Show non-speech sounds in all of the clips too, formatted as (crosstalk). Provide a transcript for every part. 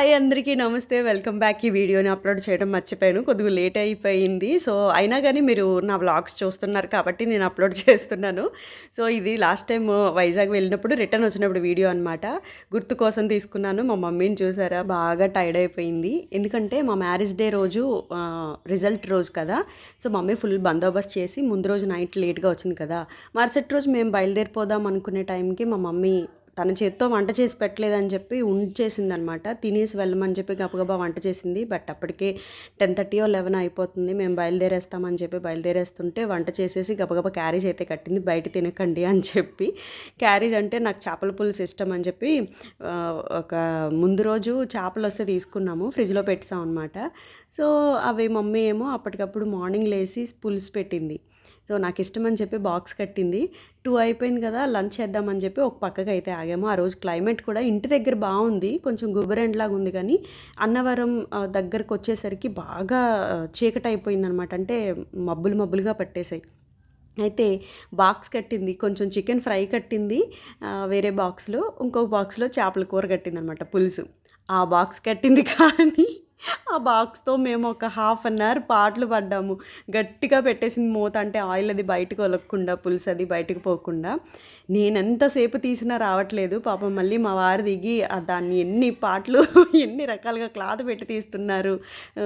Hi అందరికీ నమస్తే. Welcome back. ఈ వీడియోని అప్లోడ్ చేయడం మర్చిపోయాను. కొద్దిగా లేట్ అయిపోయింది. సో అయినా కానీ మీరు నా వ్లాగ్స్ చూస్తున్నారు కాబట్టి నేను అప్లోడ్ చేస్తున్నాను. సో ఇది లాస్ట్ టైం వైజాగ్ వెళ్ళినప్పుడు రిటర్న్ వచ్చినప్పుడు వీడియో అనమాట గుర్తు కోసం తీసుకున్నాను. మా మమ్మీని చూసారా? బాగా టైర్డ్ అయిపోయింది. ఎందుకంటే మా మ్యారేజ్ డే రోజు రిజల్ట్ రోజు కదా. సో మమ్మీ ఫుల్ బందోబస్తు చేసి ముందు రోజు నైట్ లేట్గా వచ్చింది కదా. మరుసటి రోజు మేము బయలుదేరిపోదాం అనుకునే టైంకి మా మమ్మీ తన చేత్తో వంట చేసి పెట్టలేదని చెప్పి ఉంచేసింది అనమాట తినేసి వెళ్ళమని చెప్పి గబగబా వంట చేసింది. బట్ అప్పటికే టెన్ థర్టీ లెవెన్ అయిపోతుంది. మేము బయలుదేరేస్తామని చెప్పి బయలుదేరేస్తుంటే వంట చేసేసి గబగబా క్యారేజ్ అయితే కట్టింది. బయట తినకండి అని చెప్పి క్యారేజ్ అంటే నాకు చేపల పులుసు ఇష్టం అని చెప్పి ఒక ముందు రోజు చేపలు వస్తే తీసుకున్నాము. ఫ్రిడ్జ్లో పెట్టాం అనమాట సో అవి మమ్మీ ఏమో అప్పటికప్పుడు మార్నింగ్ లేసి పులుసు పెట్టింది. సో నాకు ఇష్టం అని చెప్పి బాక్స్ కట్టింది. టూ అయిపోయింది కదా లంచ్ చేద్దామని చెప్పి ఒక పక్కకి అయితే ఆగాము. ఆ రోజు క్లైమేట్ కూడా ఇంటి దగ్గర బాగుంది కొంచెం గుబరెండ్లాగా ఉంది కానీ అన్నవరం దగ్గరకు వచ్చేసరికి బాగా చీకట చీకటి అయిపోయింది అనమాట అంటే మబ్బులు మబ్బులుగా పట్టేశాయి. అయితే బాక్స్ కట్టింది కొంచెం చికెన్ ఫ్రై కట్టింది వేరే బాక్స్లో ఇంకొక బాక్స్లో చేపల కూర కట్టింది అనమాట పులుసు. ఆ బాక్స్ కట్టింది కానీ ఆ బాక్స్తో మేము ఒక హాఫ్ అన్ అవర్ పాటలు పడ్డాము. గట్టిగా పెట్టేసింది మూత అంటే ఆయిల్ అది బయటకు వలక్కుండా పులుసు అది బయటకు పోకుండా. నేను ఎంతసేపు తీసినా రావట్లేదు. పాపం మళ్ళీ మా వారు దిగి దాన్ని ఎన్ని పాటలు (laughs) ఎన్ని రకాలుగా క్లాత్ పెట్టి తీస్తున్నారు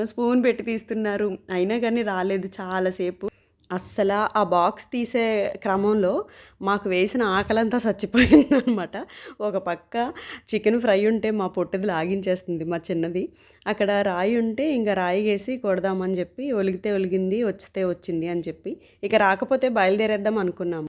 స్పూన్ పెట్టి తీస్తున్నారు. అయినా కానీ రాలేదు చాలాసేపు అస్సలు ఆ బాక్స్ తీసే క్రమంలో మాకు వేసిన ఆకలంతా చచ్చిపోయిందనమాట. ఒక పక్క చికెన్ ఫ్రై ఉంటే మా పొట్టిది లాగించేస్తుంది మా చిన్నది. అక్కడ రాయి ఉంటే ఇంకా రాయి వేసి కొడదామని చెప్పి ఒలిగితే ఒలిగింది వచ్చితే వచ్చింది అని చెప్పి. ఇక రాకపోతే బయలుదేరేద్దాం అనుకున్నాము.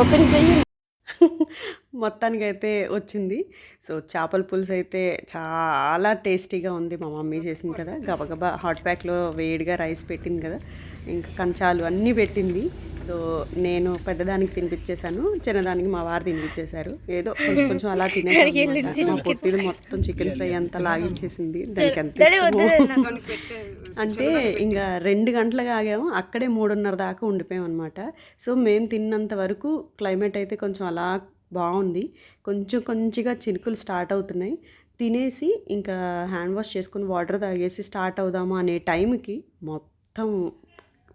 ఓపెన్ చెయ్యి. మొత్తానికి అయితే వచ్చింది. సో చేపల పులుసు అయితే చాలా టేస్టీగా ఉంది మా మమ్మీ చేసింది కదా. గబగబా హాట్ ప్యాక్లో వేడిగా రైస్ పెట్టింది కదా. ఇంకా కంచాలు అన్నీ పెట్టింది. సో నేను పెద్దదానికి తినిపించేశాను చిన్నదానికి మా వారు తినిపించేశారు. ఏదో కొంచెం కొంచెం అలా తినేసి మా పొట్టిది మొత్తం చికెన్ ఫ్రై అంతా లాగించేసింది. దానికి ఎంత ఇష్టమో. అంటే ఇంకా రెండు గంటలుగా ఆగాము. అక్కడే మూడున్నర దాకా ఉండిపోయాం అనమాట సో మేము తిన్నంత వరకు క్లైమేట్ అయితే కొంచెం అలా బాగుంది. కొంచెం కొంచెంగా చినుకులు స్టార్ట్ అవుతున్నాయి. తినేసి ఇంకా హ్యాండ్ వాష్ చేసుకుని వాటర్ తాగేసి స్టార్ట్ అవుదాము అనే టైంకి మొత్తం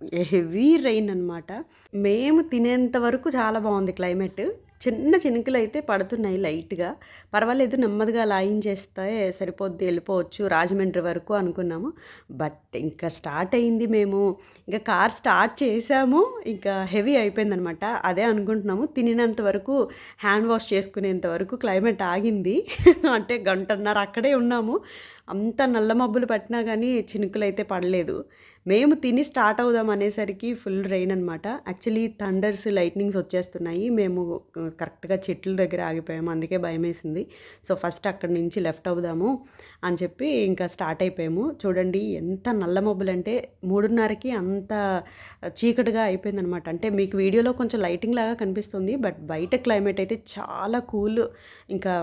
హెవీ రెయిన్ అనమాట మేము తినేంత వరకు చాలా బాగుంది క్లైమేట్ చిన్న చినుకులు అయితే పడుతున్నాయి లైట్గా పర్వాలేదు నెమ్మదిగా లాగించేస్తే సరిపోద్ది వెళ్ళిపోవచ్చు రాజమండ్రి వరకు అనుకున్నాము. బట్ ఇంకా స్టార్ట్ అయింది మేము. ఇంకా కార్ స్టార్ట్ చేసాము. ఇంకా హెవీ అయిపోయిందనమాట అదే అనుకుంటున్నాము. తినినంత వరకు హ్యాండ్ వాష్ చేసుకునేంత వరకు క్లైమేట్ ఆగింది. (laughs) అంటే గంటన్నర అక్కడే ఉన్నాము. అంత నల్ల మబ్బులు పట్టినా కానీ చినుకులు అయితే పడలేదు. మేము తిని స్టార్ట్ అవుదాం అనేసరికి ఫుల్ రెయిన్ అనమాట యాక్చువల్లీ థండర్స్ లైట్నింగ్స్ వచ్చేస్తున్నాయి. మేము కరెక్ట్గా చెట్ల దగ్గర ఆగిపోయాము. అందుకే భయం వేసింది సో ఫస్ట్ అక్కడి నుంచి లెఫ్ట్ అవుదాము అని చెప్పి ఇంకా స్టార్ట్ అయిపోయాము. చూడండి ఎంత నల్ల మబ్బులు అంటే మూడున్నరకి అంత చీకటిగా అయిపోయిందనమాట అంటే మీకు వీడియోలో కొంచెం లైటింగ్ లాగా కనిపిస్తుంది బట్ బయట క్లైమేట్ అయితే చాలా కూల్. ఇంకా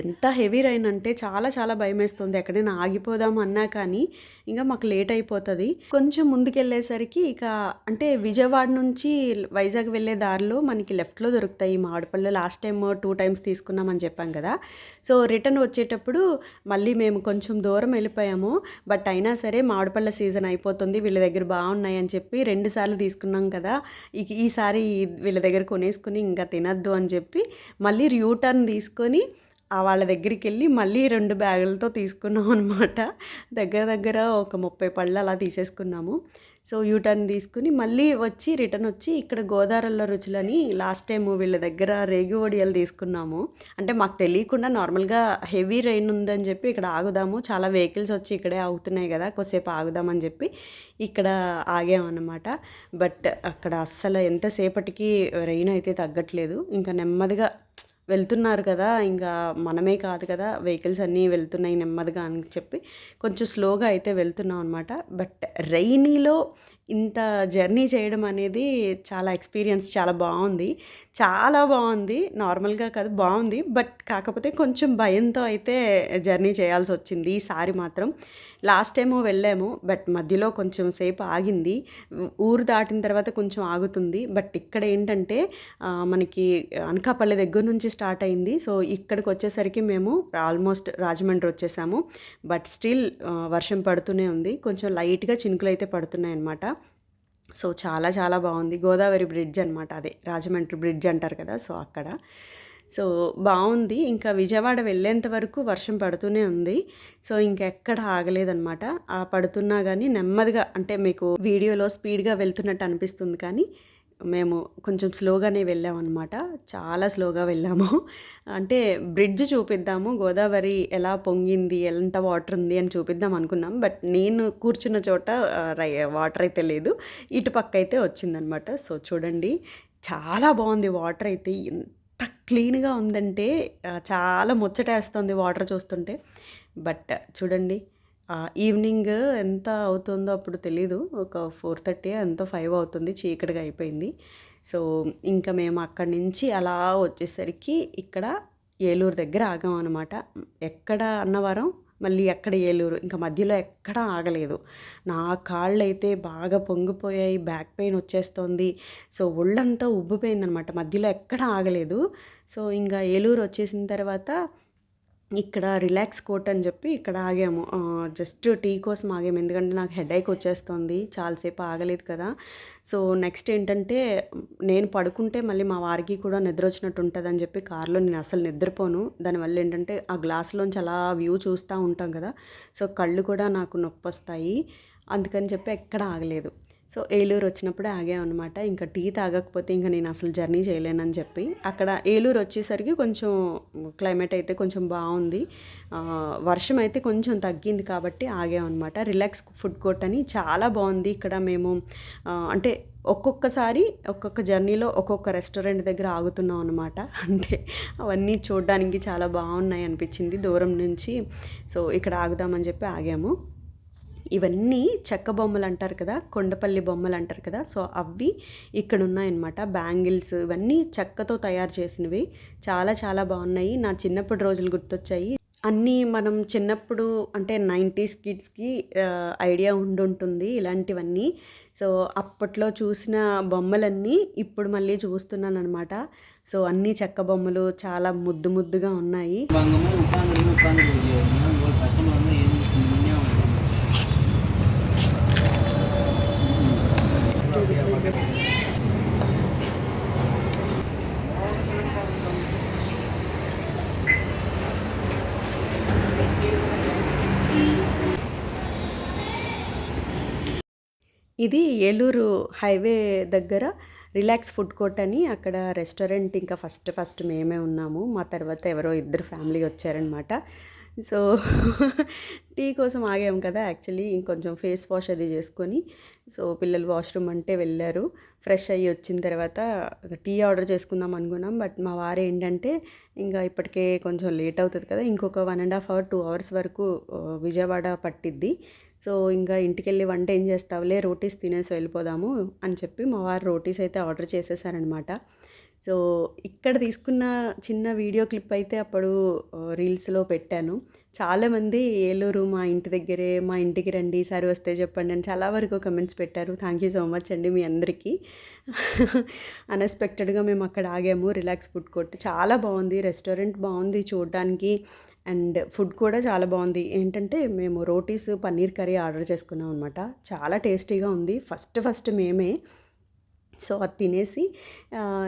ఎంత హెవీ రైన్ అంటే చాలా చాలా భయం వేస్తుంది ఎక్కడైనా ఆగిపోదాం అన్నా కానీ ఇంకా మాకు లేట్ అయిపోతుంది. కొంచెం ముందుకెళ్ళేసరికి ఇక అంటే విజయవాడ నుంచి వైజాగ్ వెళ్ళే దారిలో మనకి లెఫ్ట్లో దొరుకుతాయి. మామిడిపళ్ళు లాస్ట్ టైం టూ టైమ్స్ తీసుకున్నామని చెప్పాం కదా. సో రిటర్న్ వచ్చేటప్పుడు మళ్ళీ మేము కొంచెం దూరం వెళ్ళిపోయాము. బట్ అయినా సరే మామిడిపళ్ళ సీజన్ అయిపోతుంది. వీళ్ళ దగ్గర బాగున్నాయి అని చెప్పి రెండు సార్లు తీసుకున్నాం కదా. ఇక ఈసారి వీళ్ళ దగ్గర కొనేసుకుని ఇంకా తినద్దు అని చెప్పి మళ్ళీ యూటర్న్ తీసుకొని వాళ్ళ దగ్గరికి వెళ్ళి మళ్ళీ రెండు బ్యాగులతో తీసుకున్నాం అనమాట దగ్గర దగ్గర ఒక ముప్పై పళ్ళు అలా తీసేసుకున్నాము. సో యూటర్న్ తీసుకుని మళ్ళీ వచ్చి రిటర్న్ వచ్చి ఇక్కడ గోదావరిలో రుచులని లాస్ట్ టైం వీళ్ళ దగ్గర రేగి వడియాలు తీసుకున్నాము. అంటే మాకు తెలియకుండా నార్మల్గా హెవీ రెయిన్ ఉందని చెప్పి ఇక్కడ ఆగుదాము. చాలా వెహికల్స్ వచ్చి ఇక్కడే ఆగుతున్నాయి కదా కొద్దిసేపు ఆగుదామని చెప్పి ఇక్కడ ఆగామన్నమాట బట్ అక్కడ అస్సలు ఎంతసేపటికి రెయిన్ అయితే తగ్గట్లేదు. ఇంకా నెమ్మదిగా వెళ్తున్నారు కదా ఇంకా మనమే కాదు కదా వెహికల్స్ అన్నీ వెళ్తున్నాయి నెమ్మదిగా అని చెప్పి కొంచెం స్లోగా అయితే వెళ్తున్నాం అనమాట బట్ రైనీలో ఇంత జర్నీ చేయడం అనేది చాలా ఎక్స్పీరియన్స్ చాలా బాగుంది. చాలా బాగుంది నార్మల్గా కాదు బాగుంది. బట్ కాకపోతే కొంచెం భయంతో అయితే జర్నీ చేయాల్సి వచ్చింది. ఈసారి మాత్రం లాస్ట్ టైము వెళ్ళాము బట్ మధ్యలో కొంచెం సేపు ఆగింది. ఊరు దాటిన తర్వాత కొంచెం ఆగుతుంది. బట్ ఇక్కడ ఏంటంటే మనకి అనకాపల్లి దగ్గర నుంచి స్టార్ట్ అయింది. సో ఇక్కడికి వచ్చేసరికి మేము ఆల్మోస్ట్ రాజమండ్రి వచ్చేసాము. బట్ స్టిల్ వర్షం పడుతూనే ఉంది. కొంచెం లైట్గా చినుకులు అయితే పడుతున్నాయి అన్నమాట. సో చాలా చాలా బాగుంది. గోదావరి బ్రిడ్జ్ అనమాట అదే. రాజమండ్రి బ్రిడ్జ్ అంటారు కదా సో అక్కడ. సో బాగుంది. ఇంకా విజయవాడ వెళ్ళేంత వరకు వర్షం పడుతూనే ఉంది. సో ఇంకెక్కడ ఆగలేదన్నమాట. ఆ పడుతున్నా కానీ నెమ్మదిగా అంటే మీకు వీడియోలో స్పీడ్గా వెళ్తున్నట్టు అనిపిస్తుంది కానీ మేము కొంచెం స్లోగానే వెళ్ళామన్నమాట. చాలా స్లోగా వెళ్ళాము. అంటే బ్రిడ్జ్ చూపిద్దాము గోదావరి ఎలా పొంగింది ఎంత వాటర్ ఉంది అని చూపిద్దాం అనుకున్నాం. బట్ నేను కూర్చున్న చోట రై- వాటర్ అయితే లేదు. ఇటు పక్క అయితే వచ్చిందనమాట సో చూడండి చాలా బాగుంది వాటర్ అయితే. ఎంత క్లీన్గా ఉందంటే చాలా ముచ్చటేస్తుంది వాటర్ చూస్తుంటే. బట్ చూడండి ఈవినింగ్ ఎంత అవుతుందో అప్పుడు తెలీదు. ఒక ఫోర్ థర్టీ ఎంతో ఫైవ్ అవుతుంది చీకటిగా అయిపోయింది. సో ఇంకా మేము అక్కడి నుంచి అలా వచ్చేసరికి ఇక్కడ ఏలూరు దగ్గర ఆగాం అనమాట ఎక్కడ అన్నవరం? మళ్ళీ ఎక్కడ ఏలూరు? ఇంకా మధ్యలో ఎక్కడా ఆగలేదు. నా కాళ్ళు అయితే బాగా పొంగిపోయాయి బ్యాక్ పెయిన్ వచ్చేస్తోంది. సో ఒళ్ళంతా ఉబ్బిపోయిందనమాట. మధ్యలో ఎక్కడా ఆగలేదు. సో ఇంకా ఏలూరు వచ్చేసిన తర్వాత ఇక్కడ రిలాక్స్ కోట్ అని చెప్పి ఇక్కడ ఆగాము. జస్ట్ టీ కోసం ఆగాము. ఎందుకంటే నాకు హెడేక్ వచ్చేస్తుంది. చాలాసేపు ఆగలేదు కదా. సో నెక్స్ట్ ఏంటంటే నేను పడుకుంటే మళ్ళీ మా వారికి కూడా నిద్ర వచ్చినట్టు ఉంటుంది అని చెప్పి కార్లో నేను అసలు నిద్రపోను. దానివల్ల ఏంటంటే ఆ గ్లాస్లోంచి అలా వ్యూ చూస్తూ ఉంటాం కదా. సో కళ్ళు కూడా నాకు నొప్పి వస్తాయి అందుకని చెప్పి ఎక్కడ ఆగలేదు. సో ఏలూరు వచ్చినప్పుడే ఆగామన్నమాట. ఇంకా టీ తాగకపోతే ఇంకా నేను అసలు జర్నీ చేయలేనని చెప్పి అక్కడ ఏలూరు వచ్చేసరికి కొంచెం క్లైమేట్ అయితే కొంచెం బాగుంది. వర్షం అయితే కొంచెం తగ్గింది కాబట్టి ఆగామన్నమాట. రిలాక్స్ ఫుడ్ కోర్ట్ అని చాలా బాగుంది. ఇక్కడ మేము అంటే ఒక్కొక్కసారి ఒక్కొక్క జర్నీలో ఒక్కొక్క రెస్టారెంట్ దగ్గర ఆగుతున్నాం అనమాట అంటే అవన్నీ చూడడానికి చాలా బాగున్నాయి అనిపించింది దూరం నుంచి. సో ఇక్కడ ఆగుదామని చెప్పి ఆగాము. ఇవన్నీ చెక్క బొమ్మలు అంటారు కదా కొండపల్లి బొమ్మలు అంటారు కదా సో అవి ఇక్కడ ఉన్నాయన్నమాట. బ్యాంగిల్స్ ఇవన్నీ చెక్కతో తయారు చేసినవి. చాలా చాలా బాగున్నాయి. నా చిన్నప్పటి రోజులు గుర్తొచ్చాయి. అన్నీ మనం చిన్నప్పుడు అంటే నైంటీస్ కిడ్స్కి ఐడియా ఉండుంటుంది ఇలాంటివన్నీ. సో అప్పట్లో చూసిన బొమ్మలన్నీ ఇప్పుడు మళ్ళీ చూస్తున్నాను అనమాట సో అన్నీ చెక్క బొమ్మలు చాలా ముద్దు ముద్దుగా ఉన్నాయి. ఇది ఏలూరు హైవే దగ్గర రిలాక్స్ ఫుడ్ కోర్ట్ అని అక్కడ రెస్టారెంట్ ఇంకా ఫస్ట్ ఫస్ట్ మేమే ఉన్నాము. మా తర్వాత ఎవరో ఇద్దరు ఫ్యామిలీ వచ్చారనమాట. సో టీ కోసం ఆగాము కదా యాక్చువల్లీ. ఇంకొంచెం ఫేస్ వాష్ అది చేసుకొని సో పిల్లలు వాష్రూమ్ అంటే వెళ్ళారు. ఫ్రెష్ అయ్యి వచ్చిన తర్వాత టీ ఆర్డర్ చేసుకుందాం అనుకున్నాం. బట్ మా వారు ఏంటంటే ఇంకా ఇప్పటికే కొంచెం లేట్ అవుతుంది కదా. ఇంకొక one and half hour two hours వరకు విజయవాడ పట్టిద్ది. సో ఇంకా ఇంటికి వెళ్ళి వంట ఏం చేస్తావులే రోటీస్ తినేసి వెళ్ళిపోదాము అని చెప్పి మా వారు రోటీస్ అయితే ఆర్డర్ చేసేసారనమాట సో ఇక్కడ తీసుకున్న చిన్న వీడియో క్లిప్ అయితే అప్పుడు రీల్స్లో పెట్టాను. చాలామంది ఏలూరు మా ఇంటి దగ్గరే మా ఇంటికి రండి ఈసారి వస్తే చెప్పండి అని చాలా వరకు కమెంట్స్ పెట్టారు. థ్యాంక్ యూ సో మచ్ అండి మీ అందరికీ. అన్ఎక్స్పెక్టెడ్గా మేము అక్కడ ఆగాము. రిలాక్స్ ఫుడ్ కోర్ట్ చాలా బాగుంది. రెస్టారెంట్ బాగుంది చూడడానికి. అండ్ ఫుడ్ కూడా చాలా బాగుంది. ఏంటంటే మేము రోటీస్ పన్నీర్ కర్రీ ఆర్డర్ చేసుకున్నాం అనమాట చాలా టేస్టీగా ఉంది. ఫస్ట్ ఫస్ట్ మేమే సో అది తినేసి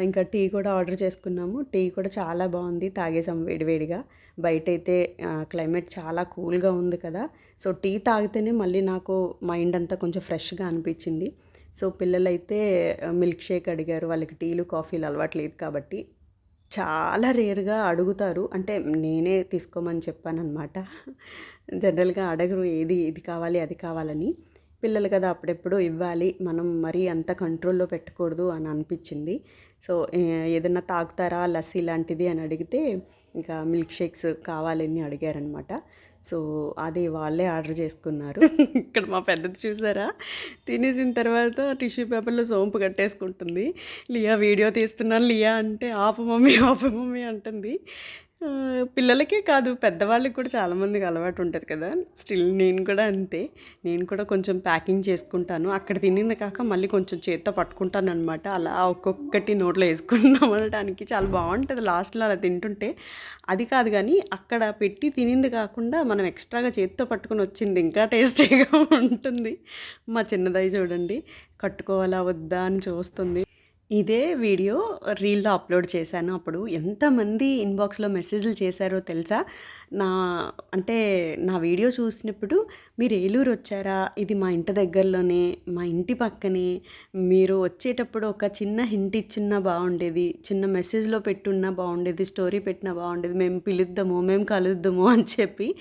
ఇంకా టీ కూడా ఆర్డర్ చేసుకున్నాము. టీ కూడా చాలా బాగుంది తాగేసాం వేడివేడిగా. బయట అయితే క్లైమేట్ చాలా కూల్గా ఉంది కదా. సో టీ తాగితేనే మళ్ళీ నాకు మైండ్ అంతా కొంచెం ఫ్రెష్గా అనిపించింది. సో పిల్లలైతే మిల్క్ షేక్ అడిగారు. వాళ్ళకి టీలు కాఫీలు అలవాటు లేదు కాబట్టి చాలా రేర్గా అడుగుతారు. అంటే నేనే తీసుకోమని చెప్పాను అనమాట జనరల్గా అడగరు ఏది ఇది కావాలి అది కావాలని. పిల్లలు కదా అప్పుడెప్పుడు ఇవ్వాలి. మనం మరీ అంత కంట్రోల్లో పెట్టకూడదు అని అనిపించింది. సో ఏదైనా ఏదన్నా తాగుతారా లస్సీ లాంటిది అని అడిగితే ఇంకా మిల్క్ షేక్స్ కావాలని అడిగారనమాట సో అది వాళ్ళే ఆర్డర్ చేసుకున్నారు. (laughs) ఇక్కడ మా పెద్దది చూసారా? తినేసిన తర్వాత టిష్యూ పేపర్లో సోంపు కట్టేసుకుంటుంది. లియా వీడియో తీస్తున్నాను లియా అంటే ఆపు మమ్మీ ఆపు మమ్మీ అంటుంది. పిల్లలకే కాదు పెద్దవాళ్ళకి కూడా చాలామందికి అలవాటు ఉంటుంది కదా. స్టిల్ నేను కూడా అంతే. నేను కూడా కొంచెం ప్యాకింగ్ చేసుకుంటాను. అక్కడ తినింది కాక మళ్ళీ కొంచెం చేత్తో పట్టుకుంటాను అనమాట అలా ఒక్కొక్కటి నోట్లో వేసుకుంటాం అనడానికి చాలా బాగుంటుంది. లాస్ట్లో అలా తింటుంటే అది కాదు కానీ అక్కడ పెట్టి తినింది కాకుండా మనం ఎక్స్ట్రాగా చేత్తో పట్టుకుని వచ్చింది ఇంకా టేస్టీగా ఉంటుంది. మా చిన్నదై చూడండి కట్టుకోవాలా వద్దా అని చూస్తుంది. ఇదే వీడియో రీల్లో అప్లోడ్ చేశాను అప్పుడు. ఎంతమంది ఇన్బాక్స్లో మెసేజ్లు చేశారో తెలుసా? నా అంటే నా వీడియో చూసినప్పుడు మీరు ఏలూరు వచ్చారా? ఇది మా ఇంటి దగ్గరలోనే మా ఇంటి పక్కనే. మీరు వచ్చేటప్పుడు ఒక చిన్న హింట్ ఇచ్చినా బాగుండేది చిన్న మెసేజ్లో పెట్టున్నా బాగుండేది స్టోరీ పెట్టినా బాగుండేది. మేము పిలుద్దాము మేము కలుద్దాము అని చెప్పి.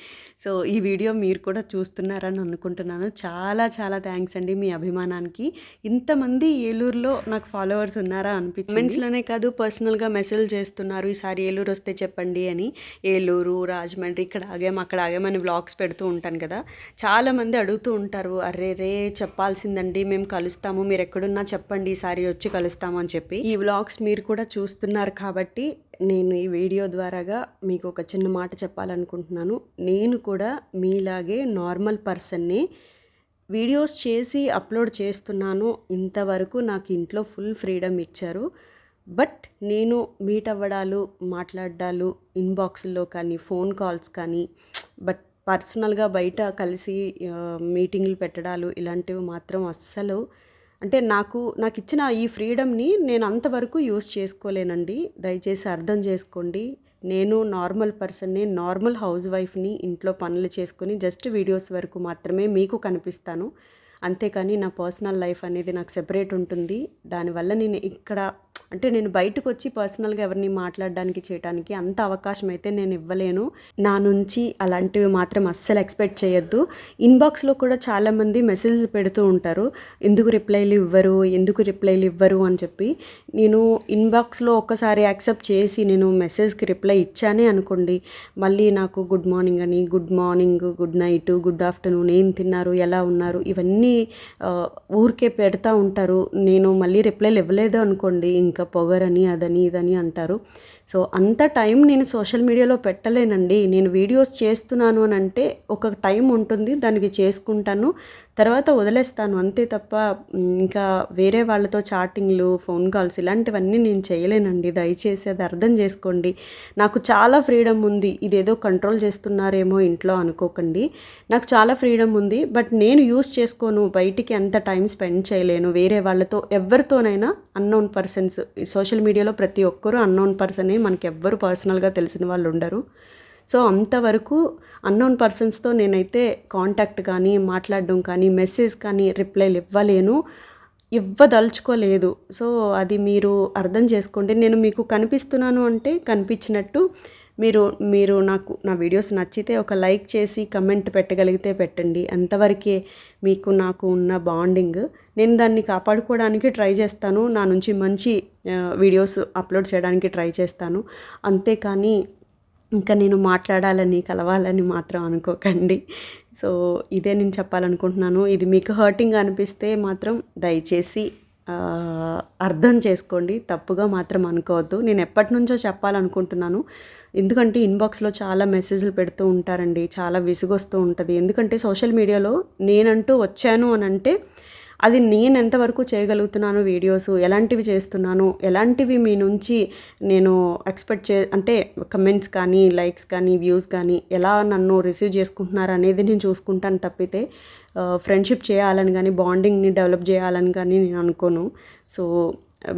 సో ఈ వీడియో మీరు కూడా చూస్తున్నారని అనుకుంటున్నాను. చాలా చాలా థ్యాంక్స్ అండి మీ అభిమానానికి. ఇంతమంది ఏలూరులో నాకు ఫాలోవర్స్ ఉన్నారా అనిపించింది? కమెంట్స్లోనే కాదు పర్సనల్గా మెసేజ్ చేస్తున్నారు ఈసారి ఏలూరు వస్తే చెప్పండి అని. ఏలూరు రాజమండ్రి ఇక్కడ ఆగాం అక్కడ ఆగామని వ్లాగ్స్ పెడుతూ ఉంటాను కదా. చాలామంది అడుగుతూ ఉంటారు అరే రే చెప్పాల్సిందండి మేము కలుస్తాము మీరు ఎక్కడున్నా చెప్పండి ఈసారి వచ్చి కలుస్తాము అని చెప్పి. ఈ వ్లాగ్స్ మీరు కూడా చూస్తున్నారు కాబట్టి నేను ఈ వీడియో ద్వారాగా మీకు ఒక చిన్న మాట చెప్పాలనుకుంటున్నాను. నేను కూడా మీలాగే నార్మల్ పర్సన్ని వీడియోస్ చేసి అప్లోడ్ చేస్తున్నాను. ఇంతవరకు నాకు ఇంట్లో ఫుల్ ఫ్రీడమ్ ఇచ్చారు. బట్ నేను మీట్ అవ్వడాలు మాట్లాడాలు ఇన్బాక్స్లో కానీ ఫోన్ కాల్స్ కానీ బట్ పర్సనల్గా బయట కలిసి మీటింగ్లు పెట్టడాలు ఇలాంటివి మాత్రం అస్సలు అంటే నాకు నాకు ఇచ్చిన ఈ ఫ్రీడమ్ని నేను అంతవరకు యూస్ చేసుకోలేనండి. దయచేసి అర్థం చేసుకోండి. నేను నార్మల్ పర్సన్ని నార్మల్ హౌస్ వైఫ్ని ఇంట్లో పనులు చేసుకుని జస్ట్ వీడియోస్ వరకు మాత్రమే మీకు కనిపిస్తాను. అంతేకాని నా పర్సనల్ లైఫ్ అనేది నాకు సెపరేట్ ఉంటుంది. దానివల్ల నేను ఇక్కడ అంటే నేను బయటకు వచ్చి పర్సనల్గా ఎవరిని మాట్లాడడానికి చేయడానికి అంత అవకాశం అయితే నేను ఇవ్వలేను. నా నుంచి అలాంటివి మాత్రం అస్సలు ఎక్స్పెక్ట్ చేయొద్దు. ఇన్బాక్స్లో కూడా చాలామంది మెసేజ్ పెడుతూ ఉంటారు. ఎందుకు రిప్లైలు ఇవ్వరు? ఎందుకు రిప్లైలు ఇవ్వరు? అని చెప్పి. నేను ఇన్బాక్స్లో ఒక్కసారి యాక్సెప్ట్ చేసి నేను మెసేజ్కి రిప్లై ఇచ్చానే అనుకోండి. మళ్ళీ నాకు గుడ్ మార్నింగ్ అని good morning good night good afternoon ఏం తిన్నారు? ఎలా ఉన్నారు? ఇవన్నీ ఊరికే పెడతా ఉంటారు. నేను మళ్ళీ రిప్లైలు ఇవ్వలేదు అనుకోండి ఇంకా పొగరని అదని ఇదని అంటారు. సో అంత టైం నేను సోషల్ మీడియాలో పెట్టలేనండి. నేను వీడియోస్ చేస్తున్నాను అని అంటే ఒక టైం ఉంటుంది దానికి చేసుకుంటాను తర్వాత వదిలేస్తాను. అంతే తప్ప ఇంకా వేరే వాళ్ళతో చాటింగ్లు ఫోన్ కాల్స్ ఇలాంటివన్నీ నేను చేయలేనండి. దయచేసి అది అర్థం చేసుకోండి. నాకు చాలా ఫ్రీడమ్ ఉంది. ఇదేదో కంట్రోల్ చేస్తున్నారేమో ఇంట్లో అనుకోకండి. నాకు చాలా ఫ్రీడమ్ ఉంది బట్ నేను యూస్ చేసుకోను. బయటికి ఎంత టైం స్పెండ్ చేయలేను. వేరే వాళ్ళతో ఎవరితోనైనా అన్నోన్ పర్సన్స్ సోషల్ మీడియాలో ప్రతి ఒక్కరూ అన్నోన్ పర్సనే మనకి ఎవ్వరు పర్సనల్గా తెలిసిన వాళ్ళు ఉండరు సో అంతవరకు అన్నోన్ పర్సన్స్తో నేనైతే కాంటాక్ట్ కానీ మాట్లాడడం కానీ మెసేజ్ కానీ రిప్లైలు ఇవ్వలేను. ఇవ్వదలుచుకోలేదు. సో అది మీరు అర్థం చేసుకోండి. నేను మీకు కనిపిస్తున్నాను అంటే కనిపించినట్టు మీరు మీరు నాకు నా వీడియోస్ నచ్చితే ఒక లైక్ చేసి కమెంట్ పెట్టగలిగితే పెట్టండి. అంతవరకే మీకు నాకు ఉన్న బాండింగ్. నేను దాన్ని కాపాడుకోవడానికి ట్రై చేస్తాను. నా నుంచి మంచి వీడియోస్ అప్లోడ్ చేయడానికి ట్రై చేస్తాను. అంతేకాని ఇంకా నేను మాట్లాడాలని కలవాలని మాత్రం అనుకోకండి. సో ఇదే నేను చెప్పాలనుకుంటున్నాను. ఇది మీకు హర్టింగ్ అనిపిస్తే మాత్రం దయచేసి అర్థం చేసుకోండి. తప్పుగా మాత్రం అనుకోవద్దు. నేను ఎప్పటి నుంచో చెప్పాలనుకుంటున్నాను. ఎందుకంటే ఇన్బాక్స్లో చాలా మెసేజ్లు పెడుతూ ఉంటారండి. చాలా విసుగొస్తూ ఉంటుంది. ఎందుకంటే సోషల్ మీడియాలో నేనంటూ వచ్చాను అని అంటే అది నేను ఎంతవరకు చేయగలుగుతున్నాను వీడియోస్? ఎలాంటివి చేస్తున్నాను? ఎలాంటివి మీ నుంచి నేను ఎక్స్పెక్ట్ చే అంటే కమెంట్స్ కానీ లైక్స్ కానీ వ్యూస్ కానీ ఎలా నన్ను రిసీవ్ చేసుకుంటున్నారు అనేది నేను చూసుకుంటాను తప్పితే ఫ్రెండ్షిప్ చేయాలని కానీ బాండింగ్ని డెవలప్ చేయాలని కానీ నేను అనుకోను. సో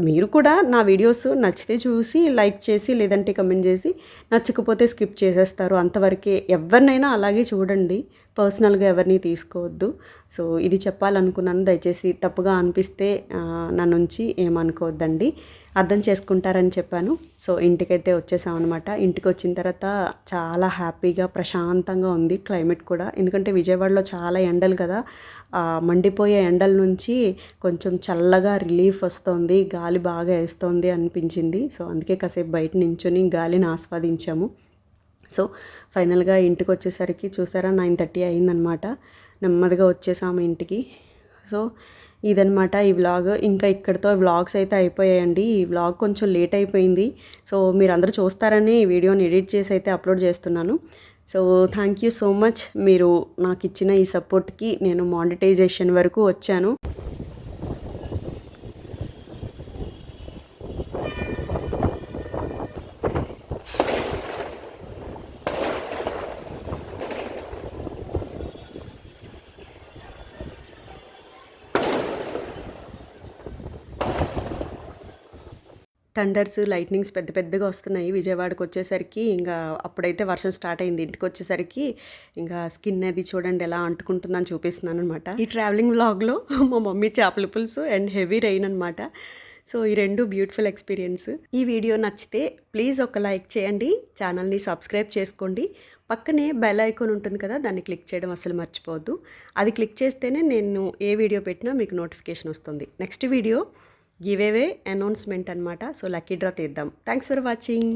మీరు కూడా నా వీడియోస్ నచ్చితే చూసి లైక్ చేసి లేదంటే కమెంట్ చేసి నచ్చకపోతే స్కిప్ చేసేస్తారు. అంతవరకే ఎవరినైనా అలాగే చూడండి. పర్సనల్గా ఎవరిని తీసుకోవద్దు. సో ఇది చెప్పాలనుకున్నాను. దయచేసి తప్పుగా అనిపిస్తే నా నుంచి ఏమనుకోవద్దండి. అర్థం చేసుకుంటారని చెప్పాను. సో ఇంటికైతే వచ్చేసాం అనమాట ఇంటికి వచ్చిన తర్వాత చాలా హ్యాపీగా ప్రశాంతంగా ఉంది క్లైమేట్ కూడా. ఎందుకంటే విజయవాడలో చాలా ఎండలు కదా. మండిపోయే ఎండల నుంచి కొంచెం చల్లగా రిలీఫ్ వస్తుంది. గాలి బాగా వేస్తుంది అనిపించింది. సో అందుకే కాసేపు బయట నించొని గాలిని ఆస్వాదించాము. సో ఫైనల్గా ఇంటికి వచ్చేసరికి చూసారా నైన్ థర్టీ అయిందనమాట. నెమ్మదిగా వచ్చేసాము ఇంటికి. సో ఇదనమాట ఈ వ్లాగ్. ఇంకా ఇక్కడితో వ్లాగ్స్ అయితే అయిపోయాయండి. ఈ వ్లాగ్ కొంచెం లేట్ అయిపోయింది. సో మీరు అందరూ చూస్తారని ఈ వీడియోని ఎడిట్ చేసి అయితే అప్లోడ్ చేస్తున్నాను. So thank you so much. మీరు నాకు ఇచ్చిన ఈ సపోర్ట్కి నేను మానిటైజేషన్ వరకు వచ్చాను. థండర్స్ లైట్నింగ్స్ పెద్ద పెద్దగా వస్తున్నాయి. విజయవాడకు వచ్చేసరికి ఇంకా అప్పుడైతే వర్షం స్టార్ట్ అయింది. ఇంటికి వచ్చేసరికి ఇంకా స్కిన్ అది చూడండి ఎలా అంటుకుంటుందని చూపిస్తున్నాను అనమాట ఈ ట్రావెలింగ్ వ్లాగ్లో మా మమ్మీ చేపల పులుసు అండ్ హెవీ రెయిన్ అనమాట సో ఈ రెండు బ్యూటిఫుల్ ఎక్స్పీరియన్స్. ఈ వీడియో నచ్చితే ప్లీజ్ ఒక లైక్ చేయండి. ఛానల్ని సబ్స్క్రైబ్ చేసుకోండి. పక్కనే బెల్ ఐకాన్ ఉంటుంది కదా దాన్ని క్లిక్ చేయడం అసలు మర్చిపోవద్దు. అది క్లిక్ చేస్తేనే నేను ఏ వీడియో పెట్టినా మీకు నోటిఫికేషన్ వస్తుంది. నెక్స్ట్ వీడియో గివేవే అనౌన్స్మెంట్ అనమాట సో లక్కీ డ్రా తీద్దాం. Thanks for watching